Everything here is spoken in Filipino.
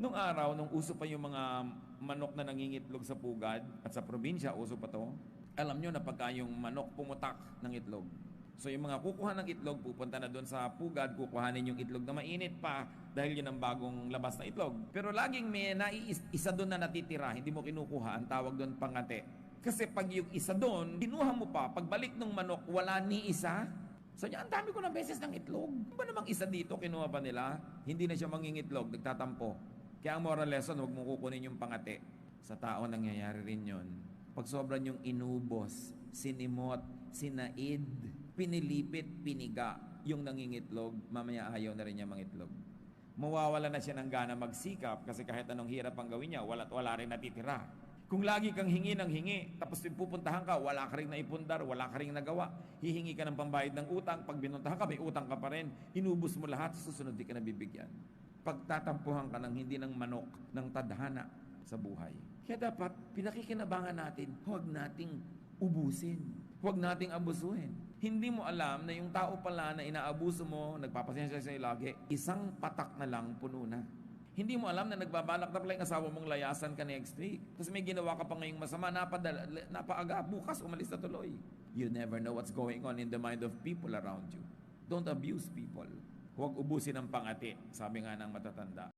Nung araw, nung uso pa yung mga manok na nangingitlog sa pugad at sa probinsya, uso pa to, alam nyo na pagka yung manok pumutak ng itlog. So yung mga kukuha ng itlog, pupunta na doon sa pugad, kukuhanin yung itlog na mainit pa dahil yun ang bagong labas na itlog. Pero laging may naiis, isa doon na natitira, hindi mo kinukuha, ang tawag doon pangate. Kasi pag yung isa doon, kinuha mo pa, pagbalik ng manok, wala ni isa, So, ang dami ko na beses ng itlog. Ano ba namang isa dito, kinuha pa nila? Hindi na siya mangingitlog, nagtatampo. Kaya ang moral lesson, huwag mong kukunin yung pangate. Sa tao, nangyayari rin yon. Pag sobrang yung inubos, sinimot, sinaid, pinilipit, piniga, yung nangingitlog, mamaya ayaw na rin niya mangitlog. Mawawala na siya ng gana magsikap kasi kahit anong hirap ang gawin niya, wala't wala rin natitira. Kung lagi kang hingi ng hingi, tapos pupuntahan ka, wala ka rin naipundar, wala ka rin nagawa, hihingi ka ng pambayad ng utang, pag binuntahan ka, may utang ka pa rin, inubos mo lahat, susunod di ka nabibigyan. Pagtatampuhan ka ng hindi ng manok, ng tadhana sa buhay. Kaya dapat, pinakikinabangan natin, huwag nating ubusin. Huwag nating abusuhin. Hindi mo alam na yung tao pala na inaabuso mo, nagpapasensya sa'yo lagi, isang patak na lang puno na. Hindi mo alam na nagbabalak na pala yung asawa mong layasan ka next week. Tapos may ginawa ka pa ngayong masama, napadala, napaaga, bukas umalis na tuloy. You never know what's going on in the mind of people around you. Don't abuse people. Huwag ubusin ang pangati, sabi nga ng matatanda.